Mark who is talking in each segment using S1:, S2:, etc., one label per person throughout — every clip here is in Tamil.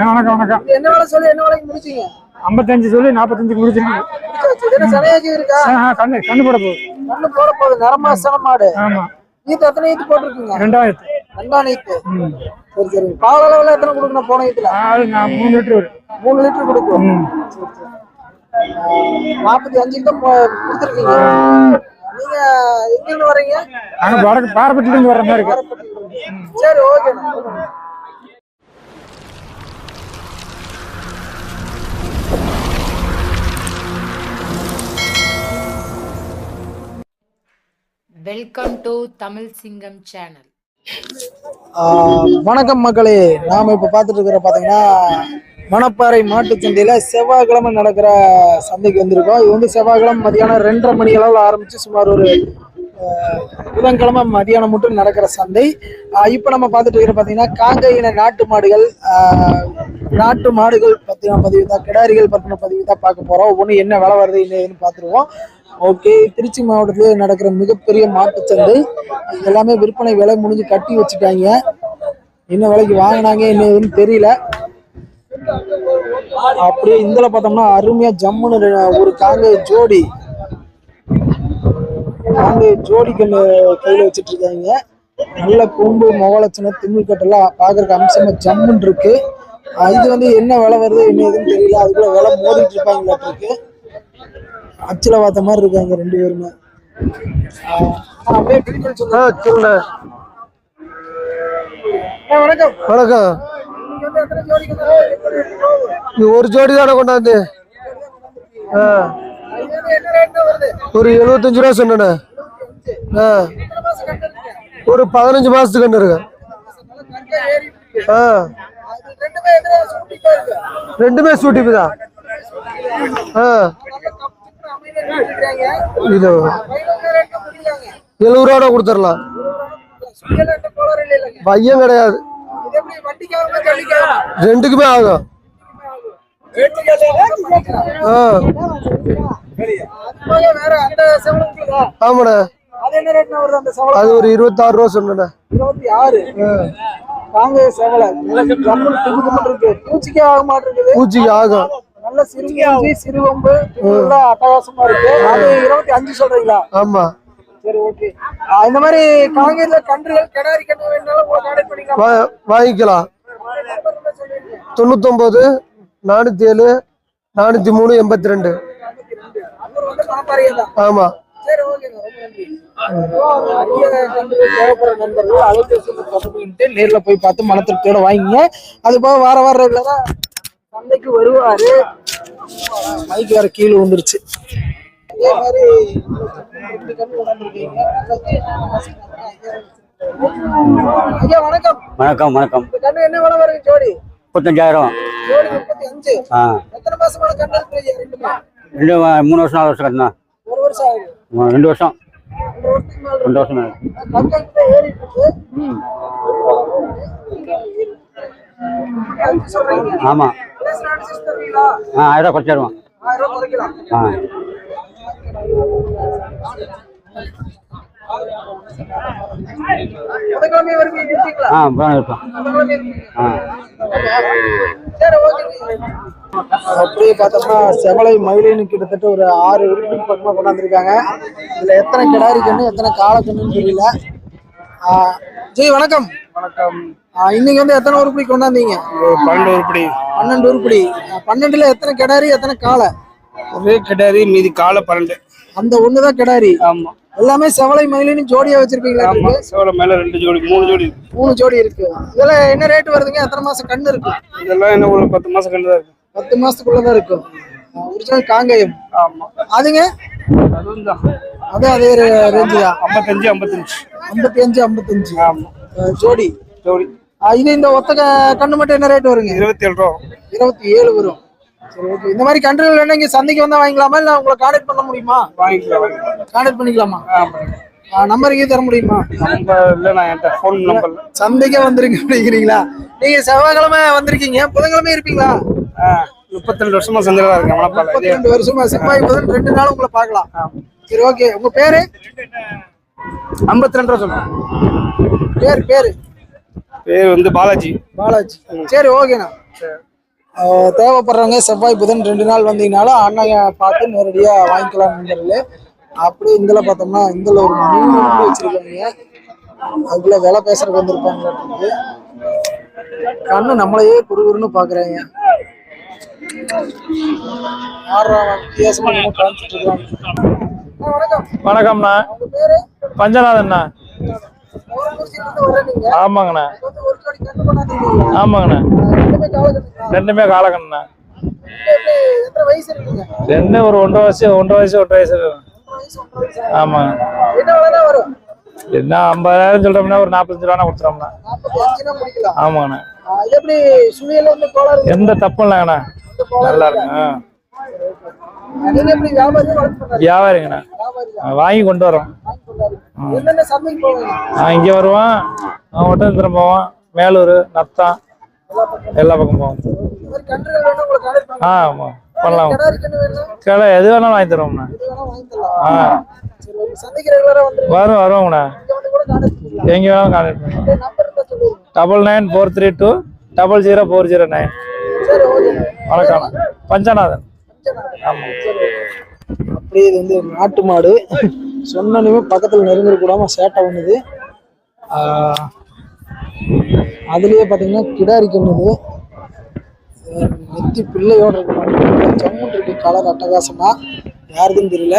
S1: வணக்கம் வணக்கம்.
S2: என்ன வேலை சொல்லி என்ன வேலைக்கு முடிச்சீங்க?
S1: ஐம்பத்தஞ்சு சொல்லி நாற்பத்தஞ்சு முடிச்சிருக்கீங்க கண்ணு கண்ணு போட போகுது.
S2: கண்ணு போட போகுது நிறமா சன மாடு.
S1: ஆமா.
S2: ஈத்து எத்தனை ஈத்து போட்டிருக்கீங்க?
S1: ரெண்டாயிரத்து.
S2: ரெண்டாம் ஈத்து. சரி சரி. பால் அளவுல எத்தனை கொடுக்கணும் போன ஈத்துல?
S1: மூணு லிட்டர் வரும்.
S2: மூணு லிட்டர் கொடுக்கும். நாற்பத்தி அஞ்சுக்கு தான் போ- கொடுத்துருக்கீங்க. நீங்க எங்க இருந்து வர்றீங்க?
S1: நாங்க வடக்கு பாரப்பட்டிலேருந்து வர்ற மாதிரி இருக்கு.
S2: சரி ஓகே.
S3: வெல்கம் டு தமிழ் சிங்கம் சேனல்
S2: ஆஹ் வணக்கம் மக்களே. நாம இப்ப பார்த்துட்டு இருக்கிற பாத்தீங்கன்னா மணப்பாறை மாட்டு சந்தையில செவ்வாய்க்கிழமை நடக்கிற சந்தைக்கு வந்திருக்கோம். இது வந்து செவ்வாய்க்கிழமை மதியானம் ரெண்டரை மணி அளவில் ஆரம்பிச்சு சுமார் ஒரு புதன்கிழமை மதியானம் மட்டும் நடக்கிற சந்தை. இப்போ நம்ம பார்த்துட்டு இருக்கிற பார்த்தீங்கன்னா காங்கை இன நாட்டு மாடுகள் நாட்டு மாடுகள் பத்தின பதிவு தான் கிடாரிகள் பத்தின பதிவு தான் பார்க்க போறோம். ஒன்று என்ன விலை வருது என்னன்னு பார்த்துருவோம். ஓகே திருச்சி மாவட்டத்தில் நடக்கிற மிகப்பெரிய மாட்டுச்சந்தை இது எல்லாமே விற்பனை விலை முடிஞ்சு கட்டி வச்சுட்டாங்க. என்ன விலைக்கு வாங்கினாங்க என்ன ஏதுன்னு தெரியல. அப்படியே இந்தில பார்த்தோம்னா அருமையா ஜம்முன்னு ஒரு காங்கை ஜோடி. காங்கை ஜோடி கண்ணு கையில வச்சிட்டு இருக்காங்க நல்ல கொம்பு முகலட்சணம் திமிழ் கட்டெல்லாம் பார்க்கறதுக்கு அம்சமா ஜம்முன்னு இருக்கு. இது வந்து என்ன விலை வருது என்ன ஏதுன்னு தெரியல. அதுக்குள்ள விலை மோதிட்டு இருப்பாங்களாட்டு இருக்கு. அச்சில பார்த்த மாதிரி இருக்காங்க ரெண்டு பேருமே. வணக்கம்.
S4: வணக்கம். இது ஒரு ஜோடி தானே கொண்டாந்து? ஆ. ஒரு எழுபத்தஞ்சு ரூபா சொன்னேண்ணே ஆ. ஒரு பதினஞ்சு மாசத்துக்கு கண்டு இருக்கு ஆ.
S2: ரெண்டுமே எதிரா
S4: சூட்டிப்பு தான். ஆ. இது எழுபது ரூபா கொடுத்துடலாம். பையன் கிடையாது. ரெண்டுக்குமே ஆகும். ஆ.
S2: அது போக வேற அந்த செவலம் இருக்குதா?
S4: ஆமாண்ணே.
S2: அது
S4: ஒரு இருபத்தாறு ரூபா சொன்னேண்ணே.
S2: இருபத்தி ஆறு. தாங்க செவலை. பூச்சிக்கே ஆக மாட்டேங்குது.
S4: பூச்சிக்கு ஆகும்
S2: நல்ல சிறுமூஞ்சி சிறுவம்பு அட்டகாசமா இருக்கு. அது இருபத்தி அஞ்சு சொல்றீங்களா?
S4: ஆமா.
S2: சரி ஓகே இந்த மாதிரி காங்கேயத்துல கன்றுகள் கிடாரி கன்று வேணாலும்
S4: வா- வாங்கிக்கலாம். தொண்ணூத்தொம்பது நானூத்தி ஏழு நானூத்தி மூணு எண்பத்தி ரெண்டு
S2: ஆமாம்
S4: ஆமா.
S2: நேர்ல போய் பார்த்து மனத்திருப்தியோட வாங்கிங்க அது போக வார வாரம் ரெகுலரா சந்தைக்கு வருவாரு. மைக் வேற கீழே வந்துருச்சு அதே மாதிரி ஐயா வணக்கம்.
S5: வணக்கம் வணக்கம்.
S2: கண்ணு என்ன விலை வருங்க ஜோடி.
S5: முப்பத்தஞ்சாயிரம்.
S2: ஜோடி
S5: ஆ.
S2: எத்தனை மாசமான கண்ணு இருக்கு ஐயா? ரெண்டுமே
S5: ரெண்டு மூணு வருஷம் நாலு வருஷம் கட்டினா.
S2: ஒரு வருஷம் ஆகுது.
S5: ரெண்டு வருஷம்.
S2: ரெண்டு
S5: வருஷம்
S2: தருவீங்களா?
S5: ஆ ஆயிரம்
S2: குறைக்கலாம்.
S5: ஆ. ஆ ஆ.
S2: அப்படியே பார்த்தோம்னா செவலை மயிலின்னு கிட்டத்தட்ட ஒரு ஆறு உருப்படி பக்கமா கொண்டாந்துருக்காங்க. இதுல எத்தனை கிடாரி கண்ணு எத்தனை காளை கண்ணுன்னு தெரியல. ஆ, ஜி வணக்கம். வணக்கம். இன்னைக்கு வந்து எத்தனை உருப்படி கொண்டாந்தீங்க?
S6: பன்னெண்டு உருப்படி.
S2: பன்னெண்டு உருப்படி. பன்னெண்டுல எத்தனை கிடாரி எத்தனை காளை?
S6: ஒரே கிடாரி மீதி காலை பன்னெண்டு.
S2: அந்த ஒண்ணுதான் கிடாரி.
S6: ஆமா.
S2: எல்லாமே செவலை மயிலின்னு ஜோடியா வச்சிருப்பீங்களா
S6: ஆமா சோள மேல ரெண்டு ஜோடி மூணு ஜோடி.
S2: மூணு ஜோடி இருக்கு. இதுல என்ன ரேட் வருதுங்க? எத்தனை மாசம் கண்ணு இருக்கு?
S6: இதெல்லாம் என்ன ஒரு பத்து மாசம் கண்டு தான் இருக்கு.
S2: பத்து மாசத்துக்குள்ளதான் இருக்கும் ஒரிஜினல் காங்கயம்.
S6: ஆமா.
S2: அதுங்க?
S6: அதுவும்
S2: அது அதே ரேஞ்சு தான்
S6: ஐம்பத்தஞ்சு ஐம்பத்தஞ்சு.
S2: ஐம்பத்தி அஞ்சு ஐம்பத்தஞ்சு.
S6: ஆமா.
S2: ஜோடி.
S6: ஜோடி.
S2: இது இந்த ஒத்த கண்ணு மட்டும் என்ன ரேட் வருங்க?
S6: இருபத்தி ஏழு ரூபா.
S2: இருபத்தி ஏழு வரும். சரி ஓகே இந்த மாதிரி கன்றுகள் வேணா இங்க சந்தைக்கு வந்தா வாங்கிக்கலாமா? இல்ல உங்களை கான்டாக்ட் பண்ண முடியுமா?
S6: வாங்கிக்கலாம்
S2: கான்டாக்ட் பண்ணிக்கலாமா? நம்பருக்கு தர முடியுமா?
S6: ஃபோன் நம்பர்ல
S2: சந்தைக்கே வந்திருக்க அப்படிங்கிறீங்களா? நீங்க செவ்வாய்க்கிழமை வந்திருக்கீங்க. புதன்கிழமை இருப்பீங்களா?
S6: முப்பத்தி ரெண்டு வருஷமா சந்தையில இருக்கேன்
S2: முப்பத்தி ரெண்டு வருஷமா செவ்வாய் புதன் ரெண்டு நாள் உங்களை பார்க்கலாம். சரி ஓகே உங்க பேரு?
S6: ஐம்பத்தி ரெண்டு சொன்னேன்
S2: பேர் பேரு?
S6: பேர் வந்து பாலாஜி.
S2: பாலாஜி. சரி ஓகேண்ணா ஆஹ் தேவைப்படுறவங்க செவ்வாய் புதன் ரெண்டு நாள் வந்தீங்கனாலும் அண்ணன் பார்த்து நேரடியாக வாங்கிக்கலாம் நண்பர்களே அப்படி இதில் பார்த்தோம்னா இதில் ஒரு மூணு வச்சிருக்காங்க. அதுக்குள்ள விலை பேசுறதுக்கு வந்திருப்பாங்க. கண்ணு நம்மளையே குறுகுறுன்னு அண்ணா, வணக்கம்.
S1: வணக்கம்ண்ணா
S2: உங்க
S1: ஆமாங்கண்ணா. ஆமாங்கண்ணா.
S2: ரெண்டுமே
S1: காலக்கண்ணா. ரெண்டு ஒரு ஒன்றரை வயசு ஒன்றரை வயசு ஒன்றரை வயசு ஆமாங்க.
S2: என்ன
S1: ஐம்பதாயிரம் சொல்றோம்னா ஒரு நாற்பத்தஞ்சு ரூபா
S2: முடிக்கலாம்
S1: ஆமாங்கண்ணா. எந்த தப்பும் இல்லைங்கண்ணா. நல்லா இருக்குங்க வியாபாரிங்கண்ணா. வாங்கி கொண்டு வரோம். நான் இங்கே வருவோம் ஒட்டந்திரம் போவோம் மேலூர் நத்தம் எல்லா பக்கம் போவோம் ஆ ஆமாம் பண்ணலாம். கிளை எது வேணாலும் வாங்கி தருவோம்ண்ணா. ஆ. வரும்
S2: கூட பண்ணலாம்
S1: எங்கே வேணாலும் கான்டாக்ட் பண்ணுவோம் double nine four three two double zero four zero nine வணக்கம். பஞ்சநாதன். ஆமாம்
S2: அப்படியே இது வந்து நாட்டு மாடு. சொன்னனுமே பக்கத்தில் நெருங்கக்கூடாமல் சேட்டை பண்ணுது. அதுலேயே பார்த்தீங்கன்னா கிடாரி கண்ணுது நெத்தி பிள்ளையோடு இருக்கு. மாடு. ஜம்முன்னு இருக்கு கலர் அட்டகாசமாக யாருக்குன்னு தெரியல.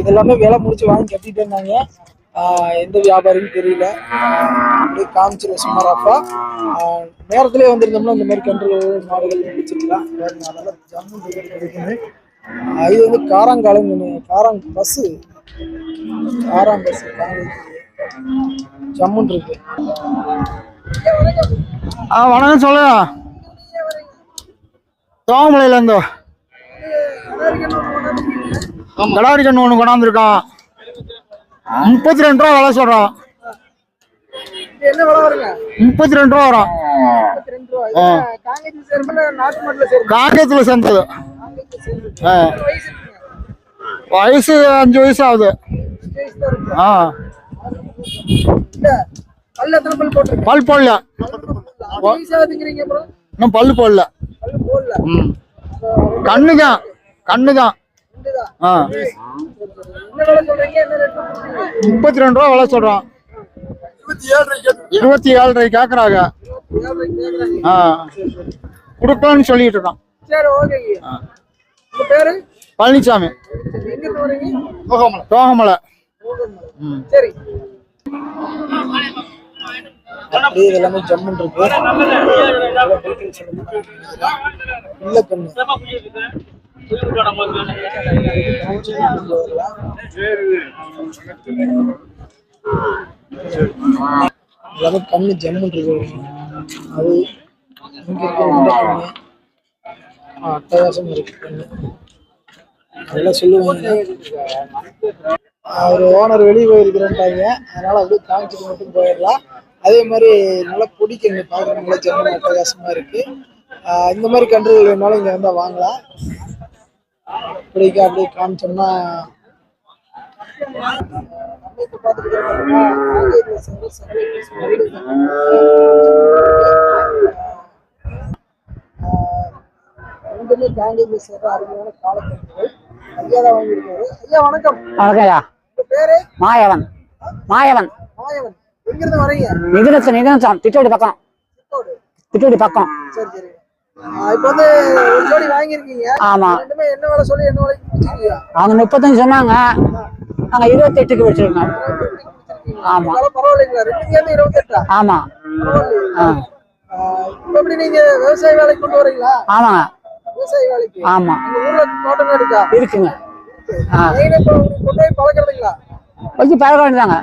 S2: இதெல்லாமே விலை முடிச்சு வாங்கி கட்டிட்டு இருந்தாங்க. எந்த வியாபாரின்னு தெரியல. அப்படியே காமிச்சிருவோம் சுமாராப்பா. ஆஹ் நேரத்திலே வந்திருந்தோம்னா இந்த மாதிரி கன்று மாடுகள் முடிச்சிருக்கலாம். அதெல்லாம் ஜம்முன்னு இருக்குது இது வந்து காராங்காலம் காராங் பஸ்ஸு காராங் பஸ் ஜம்முன் இருக்கு.
S4: ஆ வணக்கம் சொல்லுங்க தோமலையில இருந்து. கடாரி கண்ணு ஒன்று கொண்டாந்துருக்கான். முப்பத்தி ரெண்டு ரூபா விலை சொல்றான்
S2: இது என்ன விலை வருங்க
S4: முப்பத்தி ரெண்டு ரூபா வரும். காங்கேயத்துல சேர்ந்தது.
S2: வயசு
S4: அஞ்சு வயசு ஆகுது. ஆ.
S2: பல்
S4: பல் போடல. இன்னும் பல்லு போடல. கண்ணு தான். கண்ணு தான். முப்பத்தி ரெண்டு ரூபா விலை சொல்றோம். இருபத்தி ஏழரை கேக்குறாங்க. ஆ. கொடுக்கலாம்னு சொல்லிட்டு
S2: பேரு?
S4: பழனிசாமி தோகமலை.
S2: சரி. அப்படியே எல்லாமே ஜம்முன் இருக்கு. இல்ல கண்ணு எல்லாமே கண்ணு ஜம்முன் இருக்கு. அது இங்க கண்ணு இருக்கு. கண்ணு. அதெல்லாம் சொல்லுவாங்க. அவர் ஓனர் வெளியே போயிருக்கிறேன்ட்டாங்க. அதனால அப்படியே காமிச்சிட்டு மட்டும் போயிடலாம். அதே மாதிரி நல்லா பிடிக்குங்க பார்க்குற நல்லா ஜம்மன் அட்டகாசமாக இருக்கு. இந்த மாதிரி கன்றுகள் வேணாலும் இங்கே வந்தால் வாங்கலாம். பிடிக்க அப்படியே காமிச்சோம்னா ரெண்டுமே அருமையான காலக்கட்டங்கள் ஐயா தான் வாங்கியிருக்காரு ஐயா வணக்கம்
S7: வணக்கம்யா
S2: பேரு
S7: மாயவன். மாயவன்.
S2: மாயவன் எங்கிருந்து வரீங்க
S7: நிதினத்தன் நிதினத்தன் திட்டோடி பக்கம். திட்டோடி பக்கம்.
S2: சரி சரி இப்ப வந்து ஒரு ஜோடி வாங்கியிருக்கீங்க
S7: ஆமா.
S2: ரெண்டுமே என்ன விலை சொல்லி என்ன விலைக்கு
S7: அவங்க முப்பத்தஞ்சு சொன்னாங்க. இருபத்தி எட்டுக்கு வச்சிருக்கோம். ஆமா.
S2: பரவாயில்லைங்களா?
S7: ஆமா.
S2: எப்படி நீங்க விவசாய வேலைக்கு கொண்டு வரீங்களா?
S7: ஆமாங்க.
S2: விவசாய வேலைக்கு?
S7: ஆமா.
S2: ஊர்ல தோட்டம் இருக்கா
S7: இருக்குங்க.
S2: கொண்டு போய் பழக்கிறதுங்களா?
S7: வச்சு பழக வேண்டியதாங்க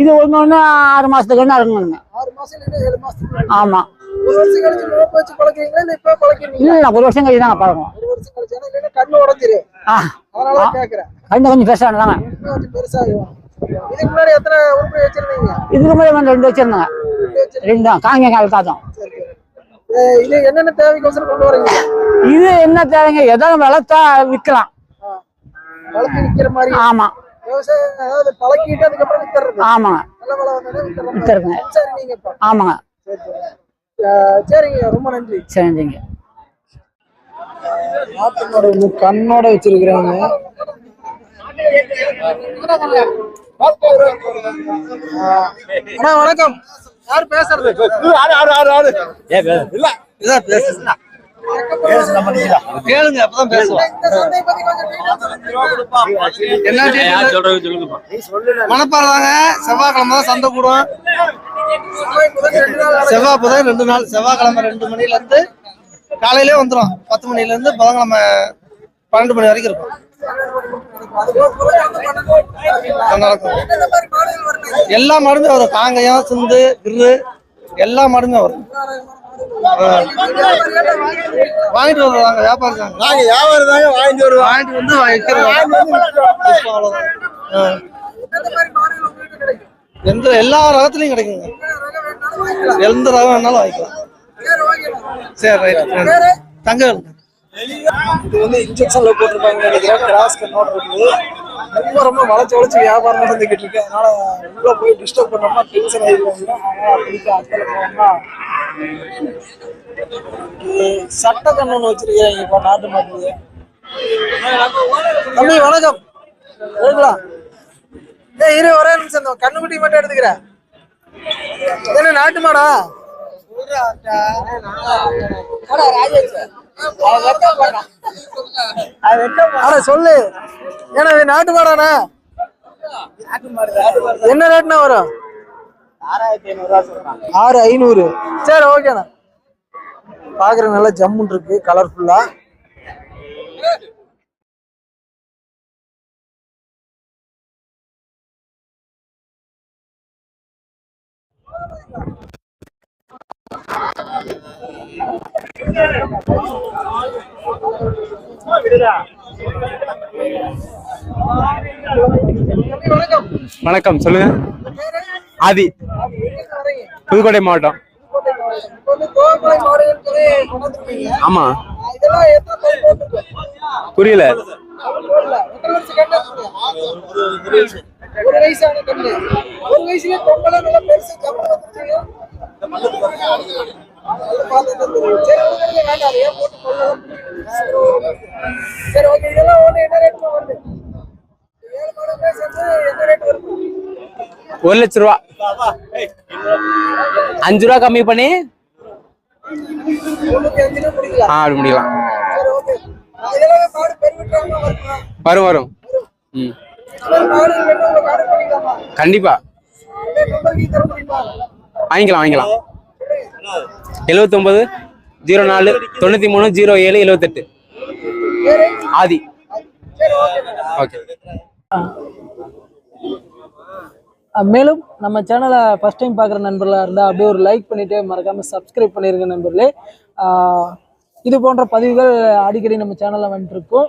S7: இது ஒன்று ஒன்று ஆறு மாசத்துக்கு ஒன்று இருக்குங்க
S2: ஆறு மாசம் ஏழு மாசத்துக்கு
S7: ஆமா.
S2: ஒரு வருஷம் கழிச்சு மோப்ப வச்சு பழக்கிறீங்களா இல்ல இப்ப பழக்கிறீங்களா
S7: இல்லை ஒரு வருஷம் கழிச்சு தாங்க பழக்கம்.
S2: ஒரு வருஷம் கழிச்சு ஏன்னா இல்லைன்னா கண்ணு உடஞ்சிரு.
S7: ஆ.
S2: அதனால கேக்குறேன்.
S7: கண்டு கொஞ்சம் பெருசானதாங்க
S2: இன்னும் கொஞ்சம் பெருசாகும் இதுக்கு முன்னாடி எத்தனை உருப்படி வச்சிருந்தீங்க?
S7: இதுக்கு முன்னாடி ரெண்டு வச்சிருந்தாங்க.
S2: ரெண்டு
S7: தான். காங்க கால்
S2: இது என்னென்ன தேவைக்கோசரம் கொண்டு வரீங்க?
S7: இது என்ன தேவைங்க? எதாவது வளர்த்தா விற்கலாம்
S2: வளர்த்து விற்கிற மாதிரி.
S7: ஆமா.
S2: விவசாயம் அதாவது பழக்கிட்டு அதுக்கப்புறம் வித்துறது.
S7: ஆமாங்க.
S2: நல்ல வளம் வித்துறது.
S7: வித்துறதுங்க.
S2: சரி நீங்க இப்ப.
S7: ஆமாங்க.
S2: சரிங்க ரொம்ப நன்றி.
S7: சரிங்க.
S2: கண்ணோட வச்சிருக்கிறாங்க. அண்ணா வணக்கம். யார் பேசுறது? கேளுங்க அப்பதான் பேசுவோம். என்ன மணப்பாறை தாங்க. செவ்வாய்க்கிழமை தான் சந்தை கூடும் செவ்வாய் புதன் ரெண்டு நாள் செவ்வாய்க்கிழமை ரெண்டு மணில இருந்து காலையிலே வந்துடும் பத்து மணில இருந்து புதன்கிழமை பன்னெண்டு மணி வரைக்கும் இருக்கும். எல்லா மருந்தும் வரும். காங்கயம் சிந்து கிரு எல்லா மருந்தும் வரும். வாங்கிட்டு வருவாங்க வியாபாரம் நாங்க வியாபாரம் தாங்க வாங்கிட்டு வருவோம். வாங்கிட்டு வந்து வைக்கிறோம் அவ்வளவுதான். ஆ. எந்த எல்லா ரகத்துலயும் கிடைக்குங்க. எந்த ரகம் வேணாலும் வாங்கிக்கலாம். சரி ரைட் தங்க இது வந்து இன்ஜெக்ஷன்ல போட்டிருப்பாங்க நினைக்கிறேன். கிராஸ் கண்ணோட இருக்குது. ரொம்ப ரொம்ப வளைச்சு வளைச்சு வியாபாரம் நடந்துகிட்டு இருக்கு. அதனால உள்ள போய் டிஸ்டர்ப் பண்ணோம்னா டென்ஷன் ஆயிடுவாங்க. அதனால போனோம்னா சட்ட கண்ணு வச்சிருக்கீங்க இப்போ நாட்டு மாட்டுக்கு. தம்பி வணக்கம். எடுக்கலாம் ஏய் இரு ஒரே நிமிஷம் இந்த கண்ணுக்குட்டி மட்டும் எடுத்துக்கிறேன் என்ன நாட்டு மாடா அட சொல்லு. ஏன்னா நாட்டு மாடாண்ணா என்ன ரேட்னா வரும்? ஆறு ஐநூறு. சரி ஓகேண்ணா. பாக்குற நல்லா ஜம்முன் இருக்கு கலர்ஃபுல்லா வணக்கம்
S6: சொல்லுங்க. ஆதி புதுக்கோட்டை மாவட்டம். ஆமா. புரியல.
S2: ஒரு வயசான கண்ணு ஒரு வயசுல கொம்பெல்லாம் நல்லா பெருசு ஜம்மு வந்துருச்சுங்க. அது பார்த்துட்டு இருந்தது. சரி, உங்களுக்கு வேண்டாம். அதை ஏன் போட்டு கொல்லலாம்? சரி ஓகே. இதெல்லாம் ஒண்ணு என்ன ரேட்ல வருது? ஏழு மாடுமே சேர்ந்து என்ன ரேட் வருது?
S6: ஒரு லட்ச ரூபா. அஞ்சு ரூபா கம்மி பண்ணி
S2: முடிக்கலாம்
S6: ஆ அப்படி முடியலாம்
S2: சரி ஓகே. இதெல்லாம் மாடு பெருவிட்டாங்க வருமா
S6: வரும். வரும். ம். கண்டிப்பா.
S2: வாங்கிக்கலாம்
S6: வாங்கிக்கலாம். வாங்கிக்கலாம் ஒன்பது ஜீரோ நாலு தொண்ணூத்தி மூணு ஜீரோ ஏழு எழுவத்தெட்டு. ஆதி.
S2: ஓகே. மேலும் நம்ம சேனலை ஃபஸ்ட் டைம் பார்க்குற நண்பர்களாக இருந்தால் அப்படியே ஒரு லைக் பண்ணிவிட்டு மறக்காமல் சப்ஸ்கிரைப் பண்ணிருங்க நண்பர்களே. இது போன்ற பதிவுகள் அடிக்கடி நம்ம சேனலில் வந்துட்டுருக்கோம்